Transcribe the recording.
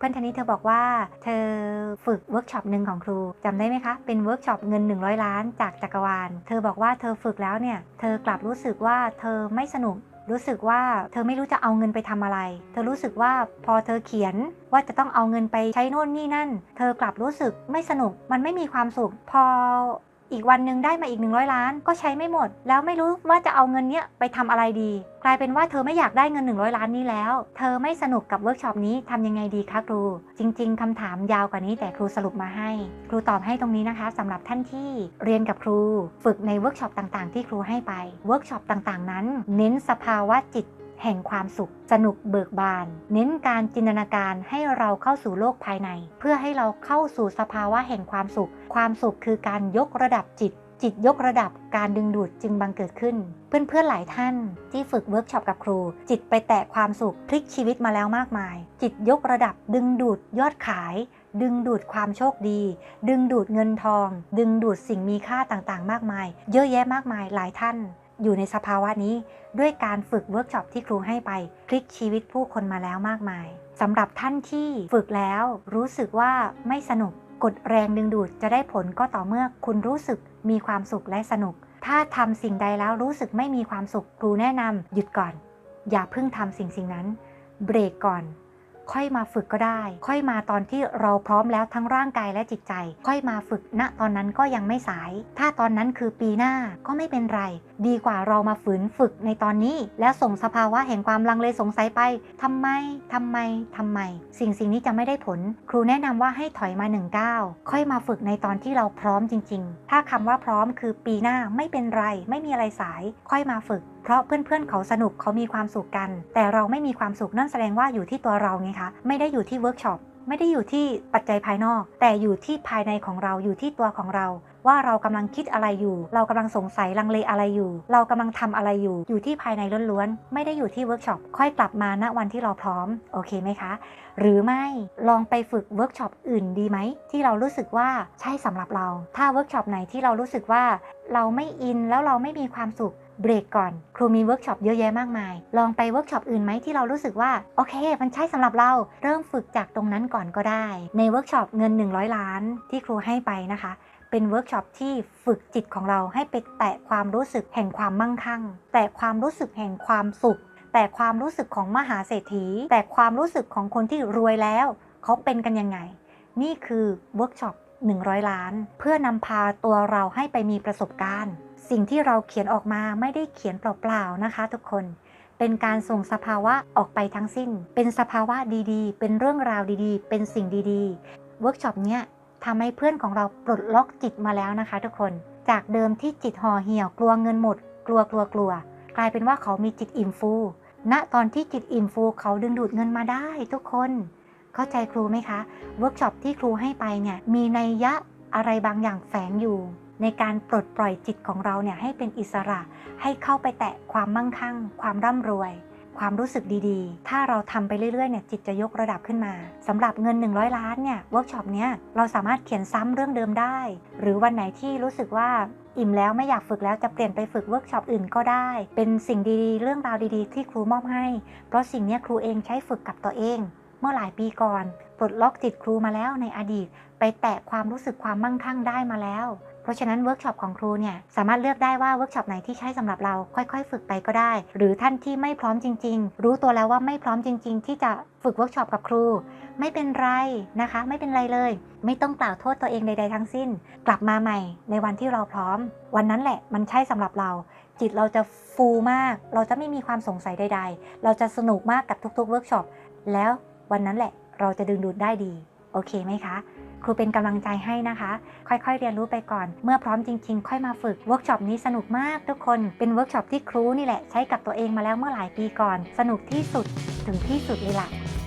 เพื่อนทนนี้เธอบอกว่า เธอฝึกเวิร์กช็อปหนึ่งของครูจำได้ไหมคะ เป็นเวิร์กช็อปเงิน 100 ล้านจากจักรวาล เธอบอกว่าเธอฝึกแล้วเนี่ย เธอกลับรู้สึกว่าเธอไม่สนุกรู้สึกว่าเธอไม่รู้จะเอาเงินไปทำอะไร เธอรู้สึกว่าพอเธอเขียนว่าจะต้องเอาเงินไปใช้โน่นนี่นั่น เธอกลับรู้สึกไม่สนุก มันไม่มีความสุข พอ อีกวันหนึ่งได้มาอีก 100 ล้าน ก็ใช้ไม่หมด แล้วไม่รู้ว่าจะเอาเงินเนี้ยไปทำอะไรดี กลายเป็นว่าเธอไม่อยากได้เงิน 100 ล้านนี้แล้ว เธอไม่สนุกกับเวิร์กช็อปนี้ทำยังไงดีคะครู จริง ๆคำถามยาวกว่านี้แต่ครูสรุปมาให้ ครูตอบให้ตรงนี้นะคะสำหรับท่านที่เรียนกับครู ฝึกในเวิร์กช็อปต่างๆ ที่ครูให้ไปเวิร์กช็อปต่างๆ นั้น เน้นสภาวะจิต แห่งความสุข สนุกเบิกบาน เน้นการจินตนาการให้เราเข้าสู่โลกภายใน เพื่อให้เราเข้าสู่สภาวะแห่งความสุข ความสุขคือการยกระดับจิต จิตยกระดับการดึงดูดจึงบังเกิดขึ้น เพื่อนๆหลายท่านที่ฝึกเวิร์กช็อปกับครู จิตไปแตะความสุขพลิกชีวิตมาแล้วมากมาย จิตยกระดับดึงดูดยอดขายดึงดูดความโชคดี ดึงดูดเงินทอง ดึงดูดสิ่งมีค่าต่างๆ มากมาย เยอะแยะมากมายหลายท่าน อยู่ในสภาวะนี้ด้วยการฝึกเวิร์กช็อปที่ครูให้ไปพลิกชีวิตผู้คนมาแล้วมากมายสำหรับท่านที่ฝึกแล้วรู้สึกว่าไม่สนุกกดแรงดึงดูดจะได้ผลก็ต่อเมื่อคุณรู้สึกมีความสุขและสนุก ถ้าทำสิ่งใดแล้วรู้สึกไม่มีความสุขครูแนะนำหยุดก่อน อย่าเพิ่งทำสิ่งสิ่งนั้น เบรกก่อน ค่อยมาฝึกก็ได้ ค่อยมาตอนที่เราพร้อมแล้วทั้งร่างกายและจิตใจ ค่อยมาฝึกณตอนนั้นก็ยังไม่สาย ถ้าตอนนั้นคือปีหน้าก็ไม่เป็นไร ดีกว่าเรามาฝืนฝึกในตอนนี้ แล้วส่งสภาวะแห่งความลังเลสงสัยไปทำไมทำไมทำไม สิ่งสิ่งนี้จะไม่ได้ผล ครูแนะนำว่าให้ถอยมาหนึ่งก้าวค่อยมาฝึกในตอนที่เราพร้อมจริง ๆ ถ้าคำว่าพร้อมคือปีหน้าไม่เป็นไร ไม่มีอะไรสาย ค่อยมาฝึกเพราะเพื่อนๆ เขาสนุกเขามีความสุขกัน แต่เราไม่มีความสุขนั่นแสดงว่าอยู่ที่ตัวเราไงคะ ไม่ได้อยู่ที่เวิร์กช็อปไม่ได้อยู่ที่ปัจจัยภายนอก แต่อยู่ที่ภายในของเราอยู่ที่ตัวของเรา ว่าเรากำลังคิดอะไรอยู่ เรากำลังสงสัยลังเลอะไรอยู่ เรากำลังทำอะไรอยู่ อยู่ที่ภายในล้วนๆ ไม่ได้อยู่ที่เวิร์กช็อปค่อยกลับมาณวันที่เราพร้อม โอเคไหมคะ หรือไม่ลองไปฝึกเวิร์กช็อปอื่นดีไหม ที่เรารู้สึกว่าใช่สำหรับเรา ถ้าเวิร์กช็อปไหนที่เรารู้สึกว่า เราไม่อินแล้วเราไม่มีความสุข เบรกก่อน ครูมีเวิร์กช็อปเยอะแยะมากมาย ลองไปเวิร์กช็อปอื่นไหมที่เรารู้สึกว่า โอเค มันใช่สำหรับเราเริ่มฝึกจากตรงนั้นก่อนก็ได้ ในเวิร์กช็อปเงิน 100 ล้าน ที่ครูให้ไปนะคะเป็นเวิร์กช็อปที่ฝึกจิตของเราให้ไปแตะความรู้สึกแห่งความมั่งคั่ง แตะความรู้สึกแห่งความสุข แต่ความรู้สึกของมหาเศรษฐี แต่ความรู้สึกของคนที่รวยแล้ว เขาเป็นกันยังไง นี่คือเวิร์กช็อป100 ล้าน เพื่อนำพาตัวเราให้ไปมีประสบการณ์ สิ่งที่เราเขียนออกมาไม่ได้เขียนเปล่าๆนะคะ ทุกคน เป็นการส่งสภาวะออกไปทั้งสิ้น เป็นสภาวะดีๆ เป็นเรื่องราวดีๆ เป็นสิ่งดีๆ เวิร์กช็อปเนี้ยทำให้เพื่อนของเราปลดล็อกจิตมาแล้วนะคะ ทุกคน จากเดิมที่จิตห่อเหี่ยวกลัวเงินหมด กลัวกลัวกลัว กลายเป็นว่าเขามีจิตอิ่มฟู ณ ตอนที่จิตอิ่มฟูเขาดึงดูดเงินมาได้ทุกคน เข้าใจครูไหมคะ เวิร์กช็อปที่ครูให้ไปเนี่ยมีนัยยะอะไรบางอย่างแฝงอยู่ ในการปลดปล่อยจิตของเราเนี่ยให้เป็นอิสระ ให้เข้าไปแตะความมั่งคั่ง ความร่ำรวย ความรู้สึกดีๆ ถ้าเราทำไปเรื่อยๆเนี่ยจิตจะยกระดับขึ้นมาสำหรับเงิน 100 ล้านเนี่ยเวิร์กช็อปเนี้ยเราสามารถเขียนซ้ำเรื่องเดิมได้ หรือวันไหนที่รู้สึกว่าอิ่มแล้วไม่อยากฝึกแล้วจะเปลี่ยนไปฝึกเวิร์กช็อปอื่นก็ได้ เป็นสิ่งดีๆ เรื่องราวดีๆ ที่ครูมอบให้ เพราะสิ่งนี้ครูเองใช้ฝึกกับตัวเอง เมื่อหลายปีก่อน ปลดล็อกจิตครูมาแล้วในอดีต ไปแตะความรู้สึกความมั่งคั่งได้มาแล้ว ราะฉะนั้นเวิร์กช็อปของครูเนี่ยสามารถเลือกได้ว่าเวิร์กช็อปไหนที่ใช่สำหรับเราค่อยๆ ฝึกไปก็ได้ หรือท่านที่ไม่พร้อมจริง ๆ รู้ตัวแล้วว่าไม่พร้อมจริง ๆ ที่จะฝึกเวิร์กช็อปกับครู ไม่เป็นไรนะคะ ไม่เป็นไรเลย ไม่ต้องกล่าวโทษตัวเองใด ๆ ทั้งสิ้น กลับมาใหม่ในวันที่เราพร้อม วันนั้นแหละมันใช่สำหรับเรา จิตเราจะฟูมาก เราจะไม่มีความสงสัยใด ๆ เราจะสนุกมากกับทุกๆเวิร์กช็อปแล้ววันนั้นแหละเราจะดึงดูดได้ดี โอเคไหมคะ ครูเป็นกำลังใจให้นะคะ ค่อยๆ เรียนรู้ไปก่อน เมื่อพร้อมจริง ๆ ค่อยมาฝึกเวิร์กช็อปนี้สนุกมากทุกคน เป็นเวิร์กช็อปที่ครูนี่แหละใช้กับตัวเองมาแล้วเมื่อหลายปีก่อน สนุกที่สุดถึงที่สุดเลยล่ะ